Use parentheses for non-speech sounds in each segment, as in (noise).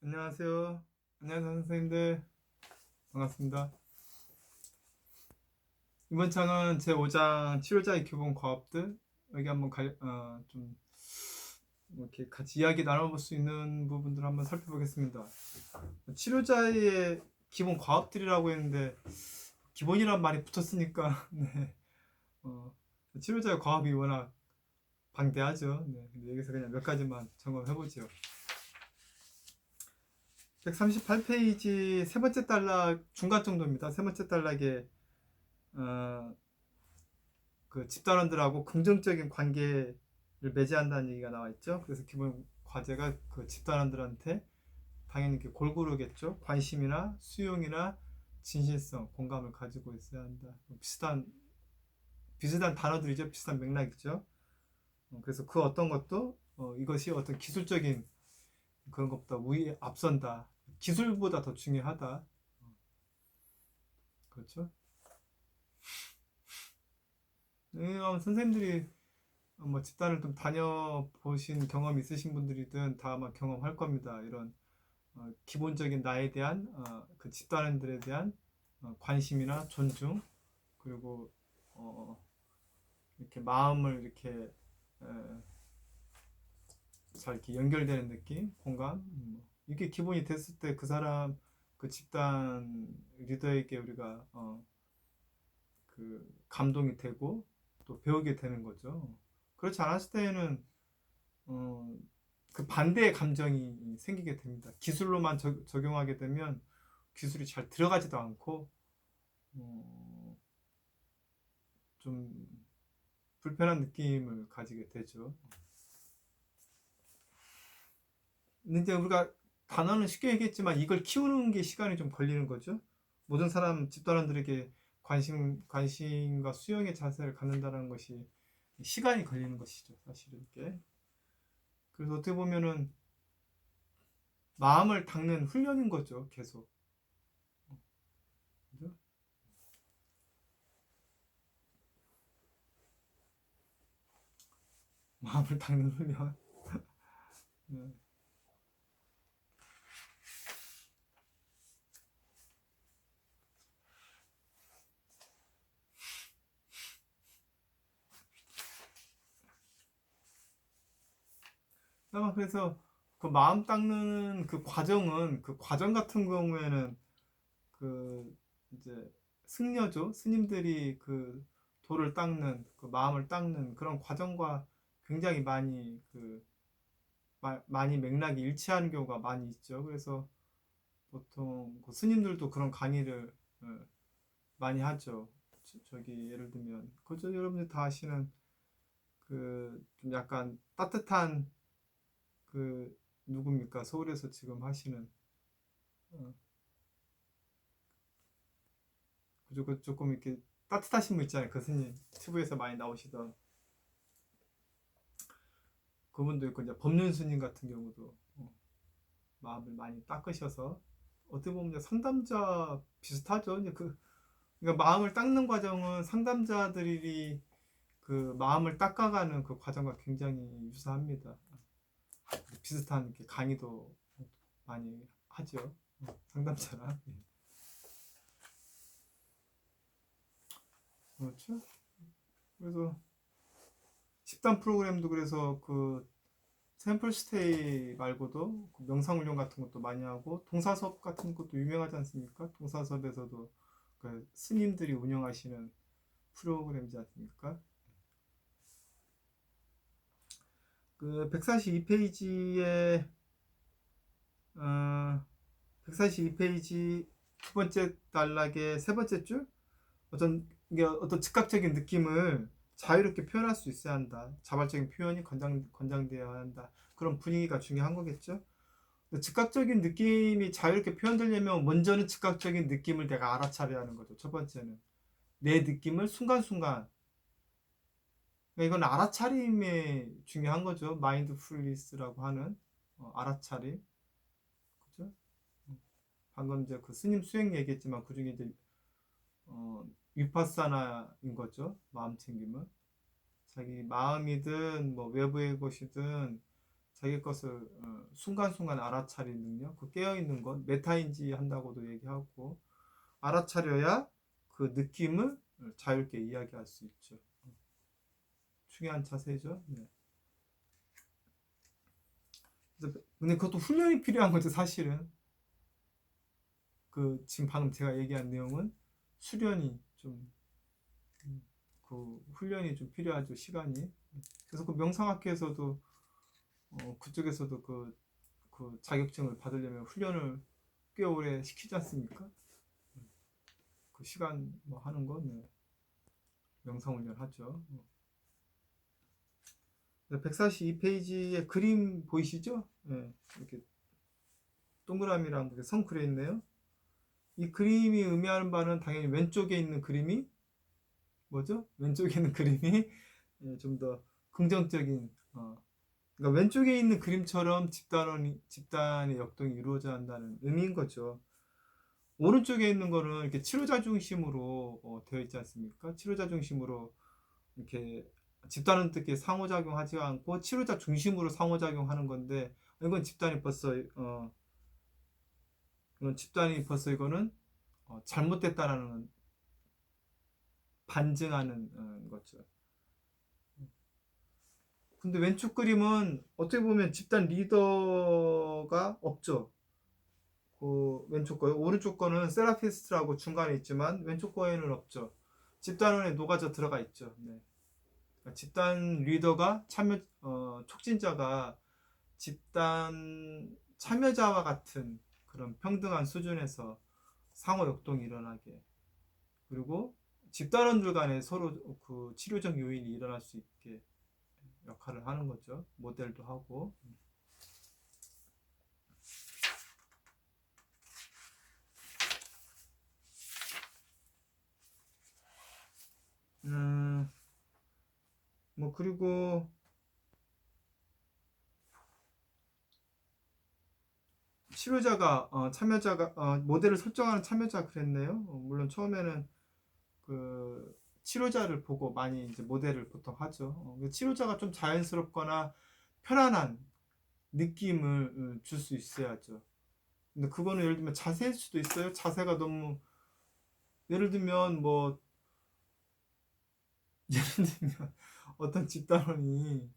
안녕하세요. 안녕하세요, 선생님들. 반갑습니다. 이번 장은 제 5장 치료자의 기본 과업들 여기 한번 갈, 어, 좀 이렇게 같이 이야기 나눠볼 수 있는 부분들을 한번 살펴보겠습니다. 치료자의 기본 과업들이라고 했는데 기본이란 말이 붙었으니까 (laughs) 네. 어, 치료자의 과업이 워낙 방대하죠. 네. 여기서 그냥 몇 가지만 점검해보죠. 138페이지 세 번째 단락 중간 정도입니다. 세 번째 단락에 어, 그 집단원들하고 긍정적인 관계를 맺어한다는 얘기가 나와 있죠. 그래서 기본 과제가 그 집단원들한테 당연히 골고루겠죠. 관심이나 수용이나 진실성, 공감을 가지고 있어야 한다. 비슷한 비슷한 단어들이죠. 비슷한 맥락이죠. 어, 그래서 그 어떤 것도 어, 이것이 어떤 기술적인 그런 것보다 우위 앞선다. 기술보다 더 중요하다. 그렇죠? 네, 아마 선생님들이 뭐 집단을 좀 다녀 보신 경험 있으신 분들이든 다 아마 경험할 겁니다. 이런 어, 기본적인 나에 대한 어, 그 집단원들에 대한 어, 관심이나 존중 그리고 어, 이렇게 마음을 이렇게 에, 잘 이렇게 연결되는 느낌, 공감 음, 이게 기본이 됐을 때 그 사람 그 집단 리더에게 우리가 어, 그 감동이 되고 또 배우게 되는 거죠. 그렇지 않았을 때에는 어, 그 반대의 감정이 생기게 됩니다. 기술로만 적, 적용하게 되면 기술이 잘 들어가지도 않고 어, 좀 불편한 느낌을 가지게 되죠. 근데 우리가 단어는 쉽게 얘기했지만 이걸 키우는 게 시간이 좀 걸리는 거죠. 모든 사람 집단원들에게 관심 관심과 수용의 자세를 갖는다는 것이 시간이 걸리는 것이죠. 사실은 이게. 그래서 어떻게 보면은 마음을 닦는 훈련인 거죠. 계속. 마음을 닦는 훈련. (laughs) 네. 아마 그래서 그 마음 닦는 그 과정은 그 과정 같은 경우에는 그 이제 승려죠 스님들이 그 돌을 닦는 그 마음을 닦는 그런 과정과 굉장히 많이 그 마, 많이 맥락이 일치하는 경우가 많이 있죠. 그래서 보통 그 스님들도 그런 강의를 어, 많이 하죠. 저- 저기 예를 들면 그저 여러분들 다 아시는 그 좀 약간 따뜻한 그 누굽니까? 서울에서 지금 하시는 어. 그죠? 그 조금 이렇게 따뜻하신 분 있잖아요. 그 스님 TV에서 많이 나오시던 그분도 있고 이제 법륜 스님 같은 경우도 어, 마음을 많이 닦으셔서 어떻게 보면 이제 상담자 비슷하죠. 이제 그 그러니까 마음을 닦는 과정은 상담자들이 그 마음을 닦아가는 그 과정과 굉장히 유사합니다. 비슷한 이렇게 강의도 많이 하죠. 상담자랑. 예. 그렇죠. 그래서 집단 프로그램도 그래서 그 샘플 스테이 말고도 그 명상 훈련 같은 것도 많이 하고 동사 수업 같은 것도 유명하지 않습니까? 동사 수업에서도 그 스님들이 운영하시는 프로그램이지 않습니까? 그 142페이지에 어, 142페이지 두 번째 단락의 세 번째 줄 어떤 이게 어떤 즉각적인 느낌을 자유롭게 표현할 수 있어야 한다. 자발적인 표현이 권장 권장되어야 한다. 그런 분위기가 중요한 거겠죠. 즉각적인 느낌이 자유롭게 표현되려면 먼저는 즉각적인 느낌을 내가 알아차려야 하는 거죠. 첫 번째는 내 느낌을 순간순간 그러니까 이건 알아차림에 중요한 거죠. 마인드풀리스라고 하는 어, 알아차림. 그죠? 음. 방금 이제 그 스님 수행 얘기했지만 그 중에 이제 어, 위파사나인 거죠. 마음 챙김은 자기 마음이든 뭐 외부의 것이든 자기 것을 어, 순간순간 알아차리는 능력, 그 깨어있는 것, 메타인지 한다고도 얘기하고 알아차려야 그 느낌을 자유롭게 이야기할 수 있죠. 중요한 자세죠. 네. 근데 그것도 훈련이 필요한 거죠, 사실은. 그 지금 방금 제가 얘기한 내용은 수련이 좀 그 훈련이 좀 필요하죠, 시간이. 그래서 그 명상학회에서도 어, 그쪽에서도 그, 그 자격증을 받으려면 훈련을 꽤 오래 시키지 않습니까? 그 시간 뭐 하는 건 네. 명상 훈련 하죠. 142페이지에 그림 보이시죠? 네, 이렇게 동그라미랑 이렇게 성 그려 있네요. 이 그림이 의미하는 바는 당연히 왼쪽에 있는 그림이 뭐죠? 왼쪽에 있는 그림이 예, 좀더 긍정적인 어, 그러니까 왼쪽에 있는 그림처럼 집단원이 집단의 역동이 이루어져 한다는 의미인 거죠. 오른쪽에 있는 거는 이렇게 치료자 중심으로 어, 되어 있지 않습니까? 치료자 중심으로 이렇게 집단은 특히 상호작용하지 않고 치료자 중심으로 상호작용하는 건데 이건 집단이 벌써 어 이건 집단이 벌써 이거는 어, 잘못됐다라는 반증하는 어, 거죠. 근데 왼쪽 그림은 어떻게 보면 집단 리더가 없죠. 그 왼쪽 거, 오른쪽 거는 세라피스트라고 중간에 있지만 왼쪽 거에는 없죠. 집단원에 녹아져 들어가 있죠. 네. 그러니까 집단 리더가 참여 어, 촉진자가 집단 참여자와 같은 그런 평등한 수준에서 상호 역동이 일어나게 그리고 집단원들 간에 서로 그 치료적 요인이 일어날 수 있게 역할을 하는 거죠. 모델도 하고. 음, 뭐 그리고 치료자가 어, 참여자가 어, 모델을 설정하는 참여자 그랬네요. 어, 물론 처음에는 그 치료자를 보고 많이 이제 모델을 보통 하죠. 어, 치료자가 좀 자연스럽거나 편안한 느낌을 줄수 있어야죠. 근데 그거는 예를 들면 자세일 수도 있어요. 자세가 너무 예를 들면 뭐 (laughs) 예를 들면 어떤 집단원이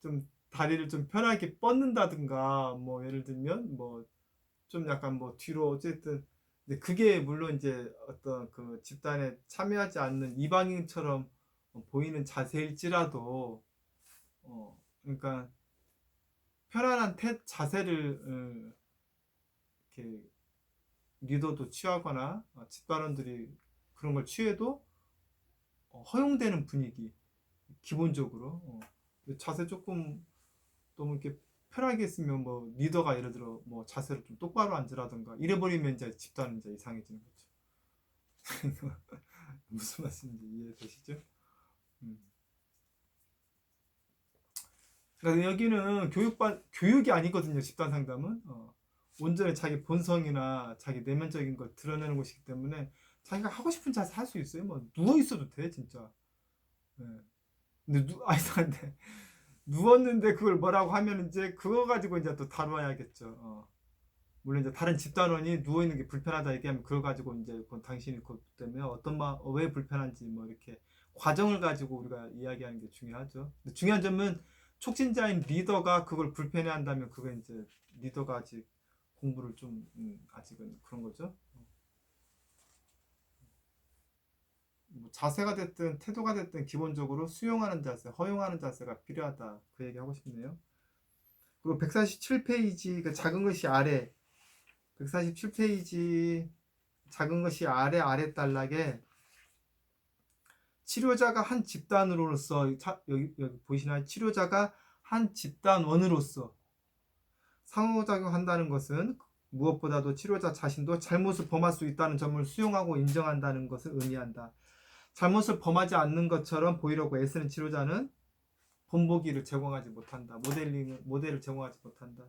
좀 다리를 좀 편하게 뻗는다든가 뭐 예를 들면 뭐 좀 약간 뭐 뒤로 어쨌든 근데 그게 물론 이제 어떤 그 집단에 참여하지 않는 이방인처럼 보이는 자세일지라도 어 그러니까 편안한 태, 자세를 어, 이렇게 리더도 취하거나 어, 집단원들이 그런 걸 취해도 어, 허용되는 분위기 기본적으로 어, 자세 조금 너무 이렇게 편하게 있으면 뭐 리더가 예를 들어 뭐 자세를 좀 똑바로 앉으라든가 이래버리면 이제 집단은 이제 이상해지는 거죠. (laughs) 무슨 말씀인지 이해되시죠? 음. 그러니까 여기는 교육반 교육이 아니거든요. 집단 상담은 어, 온전히 자기 본성이나 자기 내면적인 걸 드러내는 것이기 때문에 자기가 하고 싶은 자세 할 수 있어요. 뭐 누워 있어도 돼 진짜. 네. 근데 누 아 이상한데 (laughs) 누웠는데 그걸 뭐라고 하면 이제 그거 가지고 이제 또 다뤄야겠죠. 어. 물론 이제 다른 집단원이 누워 있는 게 불편하다 얘기하면 그걸 가지고 이제 그건 당신이 그것 때문에 어떤 마왜 불편한지 뭐 이렇게 과정을 가지고 우리가 이야기하는 게 중요하죠. 중요한 점은 촉진자인 리더가 그걸 불편해한다면 그건 이제 리더가 아직 공부를 좀 음, 아직은 그런 거죠. 뭐 자세가 됐든 태도가 됐든 기본적으로 수용하는 자세, 허용하는 자세가 필요하다. 그 얘기 하고 싶네요. 그리고 147페이지 그 작은 것이 아래 147페이지 작은 것이 아래 아래 단락에 치료자가 한 집단으로서 여기, 여기 보이시나요? 치료자가 한 집단원으로서 상호작용한다는 것은 무엇보다도 치료자 자신도 잘못을 범할 수 있다는 점을 수용하고 인정한다는 것을 의미한다. 잘못을 범하지 않는 것처럼 보이려고 애쓰는 치료자는 본보기를 제공하지 못한다. 모델링 모델을 제공하지 못한다.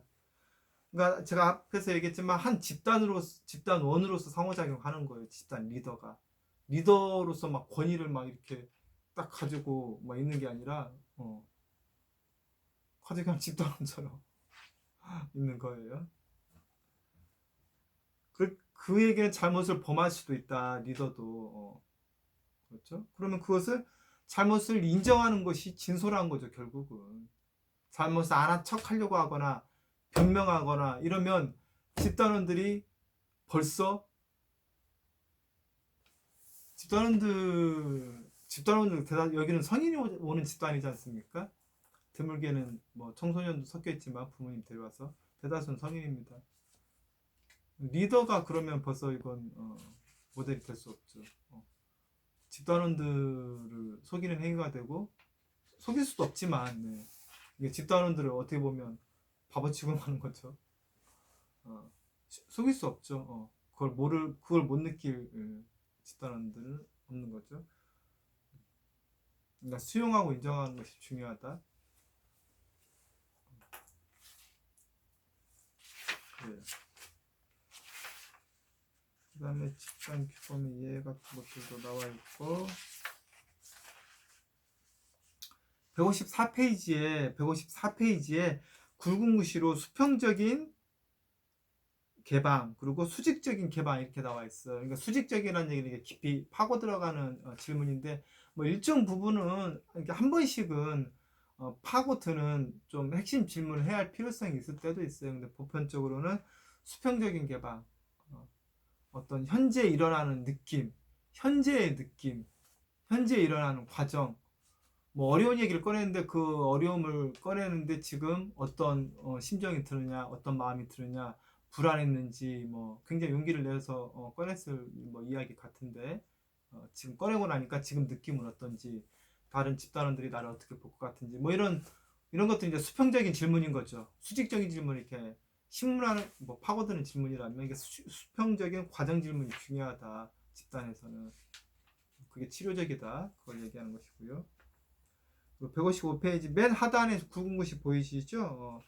그러니까 제가 앞에서 얘기했지만 한 집단으로 집단원으로서 상호작용하는 거예요. 집단 리더가 리더로서 막 권위를 막 이렇게 딱 가지고 막 있는 게 아니라 어. 아주 그냥 집단원처럼 (laughs) 있는 거예요. 그, 그에게 잘못을 범할 수도 있다 리더도 어. 그렇죠? 그러면 그것을 잘못을 인정하는 것이 진솔한 거죠 결국은 잘못을 안 한 척 하려고 하거나 변명하거나 이러면 집단원들이 벌써 집단원들 집단원들 대단 여기는 성인이 오- 오는 집단이지 않습니까? 드물게는 뭐 청소년도 섞여 있지만 부모님 데려와서 대다수는 성인입니다. 리더가 그러면 벌써 이건 어, 모델이 될 수 없죠. 어. 집단원들을 속이는 행위가 되고 속일 수도 없지만 네. 이게 집단원들을 어떻게 보면 바보 취급하는 거죠. 어. 시- 속일 수 없죠. 어. 그걸 모를 그걸 못 느낄 예, 집단원들은 없는 거죠. 그러니까 수용하고 인정하는 것이 중요하다. 네. 그 다음에 집단 규범의 이해 같은 것들도 나와 있고 154페이지에 154페이지에 굵은 글씨로 수평적인 개방 그리고 수직적인 개방 이렇게 나와 있어. 그러니까 수직적이라는 얘기는 깊이 파고 들어가는 어, 질문인데 뭐 일정 부분은 이렇게 한 번씩은 어, 파고드는 좀 핵심 질문을 해야 할 필요성이 있을 때도 있어요. 근데 보편적으로는 수평적인 개방 어, 어떤 현재 일어나는 느낌, 현재의 느낌, 현재 일어나는 과정, 뭐 어려운 얘기를 꺼내는데 그 어려움을 꺼내는데 지금 어떤 어, 심정이 드느냐, 어떤 마음이 드느냐, 불안했는지 뭐 굉장히 용기를 내서 어, 꺼냈을 뭐 이야기 같은데 어, 지금 꺼내고 나니까 지금 느낌은 어떤지 다른 집단원들이 나를 어떻게 볼 것 같은지 뭐 이런 이런 것도 이제 수평적인 질문인 거죠. 수직적인 질문 이렇게 식문화를 뭐 파고드는 질문이라면 이게 수, 수평적인 과정 질문이 중요하다 집단에서는 그게 치료적이다 그걸 얘기하는 것이고요. 155페이지 맨 하단에 굵은 것이 보이시죠? 어,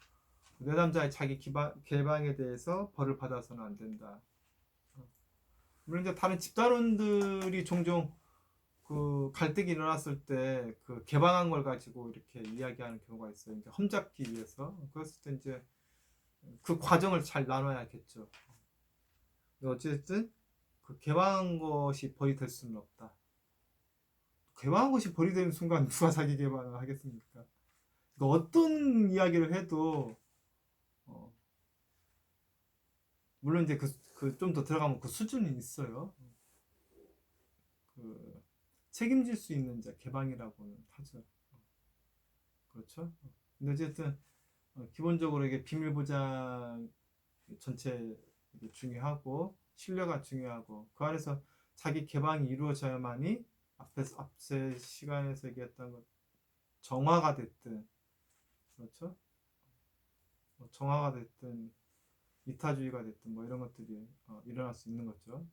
내담자의 자기 개방에 대해서 벌을 받아서는 안 된다. 어. 물론 이제 다른 집단원들이 종종 그 갈등이 일어났을 때 그 개방한 걸 가지고 이렇게 이야기하는 경우가 있어요. 이제 험잡기 위해서. 그랬을 때 이제 그 과정을 잘 나눠야겠죠. 어쨌든 그 개방한 것이 벌이 될 수는 없다. 개방한 것이 벌이 되는 순간 누가 자기 개방을 하겠습니까? 그러니까 어떤 이야기를 해도 어, 물론 이제 그그좀더 들어가면 그 수준이 있어요. 그 책임질 수 있는 이제 개방이라고는 하죠. 그렇죠? 근데 어쨌든 어, 기본적으로 이게 비밀 보장 전체 중요하고 신뢰가 중요하고 그 안에서 자기 개방이 이루어져야만이 앞에서 앞세 시간에서 얘기했던 것 정화가 됐든 그렇죠? 뭐 정화가 됐든 이타주의가 됐든 뭐 이런 것들이 어, 일어날 수 있는 거죠.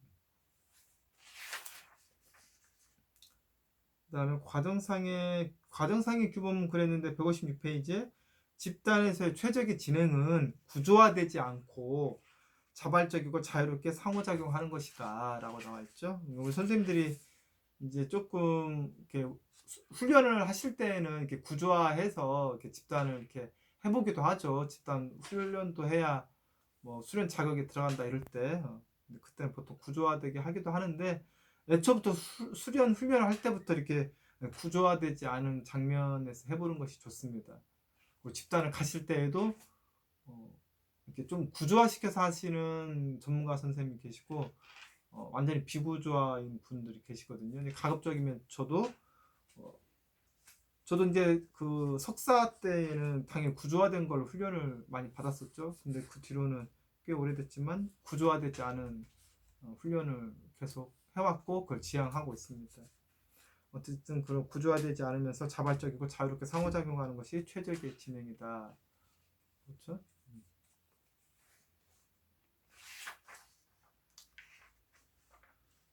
그 다음에 과정상의 과정상의 규범은 그랬는데 156페이지에 집단에서의 최적의 진행은 구조화되지 않고 자발적이고 자유롭게 상호작용하는 것이다라고 나와 있죠. 우리 선생님들이 이제 조금 이렇게 수- 훈련을 하실 때는 이렇게 구조화해서 이렇게 집단을 이렇게 해보기도 하죠. 집단 훈련도 해야 뭐 수련 자격이 들어간다 이럴 때 어, 그때는 보통 구조화되게 하기도 하는데 애초부터 수, 수련 훈련을 할 때부터 이렇게 구조화되지 않은 장면에서 해보는 것이 좋습니다. 그리고 집단을 가실 때에도 어, 이렇게 좀 구조화시켜서 하시는 전문가 선생님이 계시고 어, 완전히 비구조화인 분들이 계시거든요. 근데 가급적이면 저도 어, 저도 이제 그 석사 때는 당연히 구조화된 걸 훈련을 많이 받았었죠. 근데 그 뒤로는 꽤 오래됐지만 구조화되지 않은 어, 훈련을 계속 해왔고 그걸 지향하고 있습니다. 어쨌든 그런 구조화되지 않으면서 자발적이고 자유롭게 상호작용하는 것이 최적의 진행이다. 그렇죠? 음.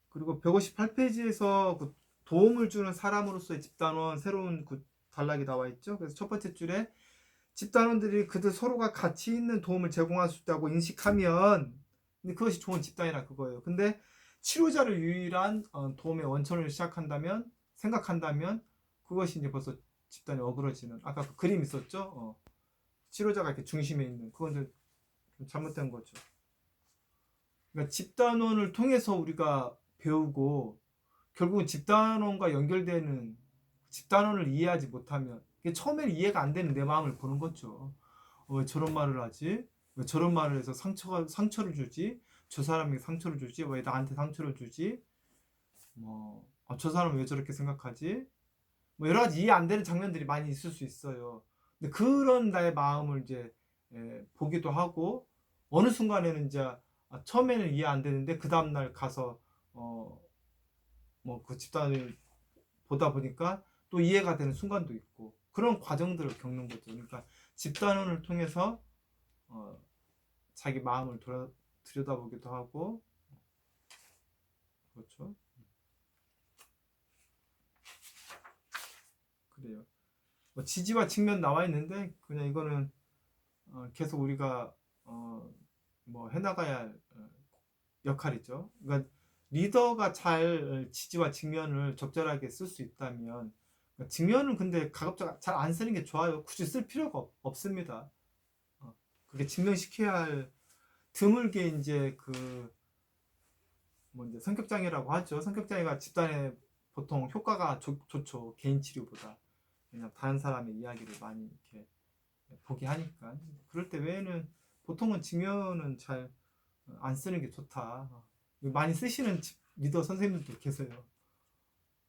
그리고 158페이지에서 그 도움을 주는 사람으로서의 집단원 새로운 그 단락이 나와 있죠. 그래서 첫 번째 줄에 집단원들이 그들 서로가 가치 있는 도움을 제공할 수 있다고 인식하면 그것이 좋은 집단이라 그거예요. 근데 치료자를 유일한 어, 도움의 원천을 시작한다면 생각한다면 그것이 이제 벌써 집단이 어그러지는 아까 그 그림 있었죠. 어. 치료자가 이렇게 중심에 있는 그건 좀 잘못된 거죠. 그러니까 집단원을 통해서 우리가 배우고 결국은 집단원과 연결되는 집단원을 이해하지 못하면 처음에는 이해가 안 되는 내 마음을 보는 거죠. 어, 왜 저런 말을 하지? 왜 저런 말을 해서 상처가 상처를 주지? 저 사람에게 상처를 주지? 왜 나한테 상처를 주지? 뭐, 아, 저 사람은 왜 저렇게 생각하지? 뭐 여러 가지 이해 안 되는 장면들이 많이 있을 수 있어요. 근데 그런 나의 마음을 이제 예, 보기도 하고 어느 순간에는 이제 아, 처음에는 이해 안 되는데 그 다음 날 가서 어 뭐 그 집단을 보다 보니까 또 이해가 되는 순간도 있고 그런 과정들을 겪는 거죠. 그러니까 집단원을 통해서 어 자기 마음을 돌아, 들여다보기도 하고 그렇죠. 그래요. 뭐 지지와 측면 나와 있는데 그냥 이거는 어, 계속 우리가 어, 뭐 해나가야 할 어, 역할이죠. 그러니까 리더가 잘 지지와 직면을 적절하게 쓸 수 있다면 그러니까 직면은 근데 가급적 잘 안 쓰는 게 좋아요. 굳이 쓸 필요가 없, 없습니다. 어, 그게 증명시켜야 할 드물게 이제 그 뭐 이제 성격 장애라고 하죠. 성격 장애가 집단에 보통 효과가 좋, 좋죠. 개인 치료보다. 그냥 다른 사람의 이야기를 많이 이렇게 보게 하니까 그럴 때 외에는 보통은 직면은 잘 안 쓰는 게 좋다. 많이 쓰시는 집- 리더 선생님들도 계세요.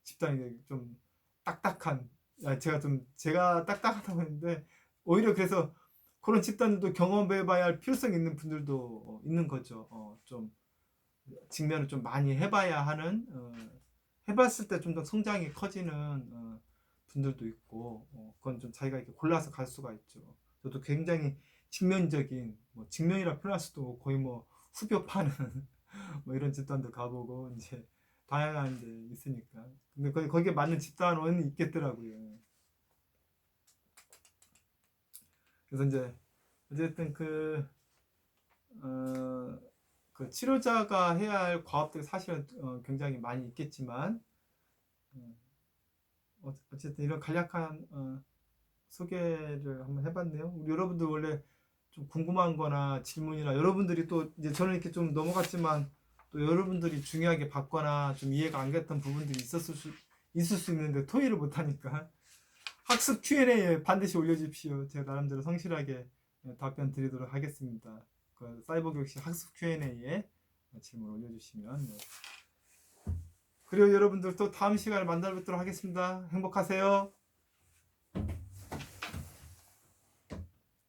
집단이 좀 딱딱한, 야, 제가 좀 제가 딱딱하다고 했는데 오히려 그래서 그런 집단도 경험해봐야 할 필요성 있는 분들도 어, 있는 거죠. 어, 좀 직면을 좀 많이 해봐야 하는 어, 해봤을 때 좀 더 성장이 커지는 어, 분들도 있고 어, 그건 좀 자기가 이렇게 골라서 갈 수가 있죠. 저도 굉장히 직면적인 뭐 직면이라 표현할 수도 거의 뭐 후벼 파는 (laughs) 뭐 이런 집단도 가보고 이제 다양한 데 있으니까 근데 거기 거기에 맞는 집단원이 있겠더라고요. 그래서 이제 어쨌든 그 어, 그 치료자가 해야 할 과업들이 사실은 어, 굉장히 많이 있겠지만 음, 어, 어쨌든 이런 간략한 어, 소개를 한번 해봤네요. 우리 여러분들 원래 좀 궁금한 거나 질문이나 여러분들이 또 이제 저는 이렇게 좀 넘어갔지만 또 여러분들이 중요하게 봤거나 좀 이해가 안 갔던 부분들이 있었을 수, 있을 수 있는데 토의를 못하니까 (laughs) 학습 Q&A에 반드시 올려주십시오. 제가 나름대로 성실하게 예, 답변 드리도록 하겠습니다. 그 사이버 교육실 학습 Q&A에 질문 올려주시면 네. 그리고 여러분들 또 다음 시간에 만나 뵙도록 하겠습니다. 행복하세요.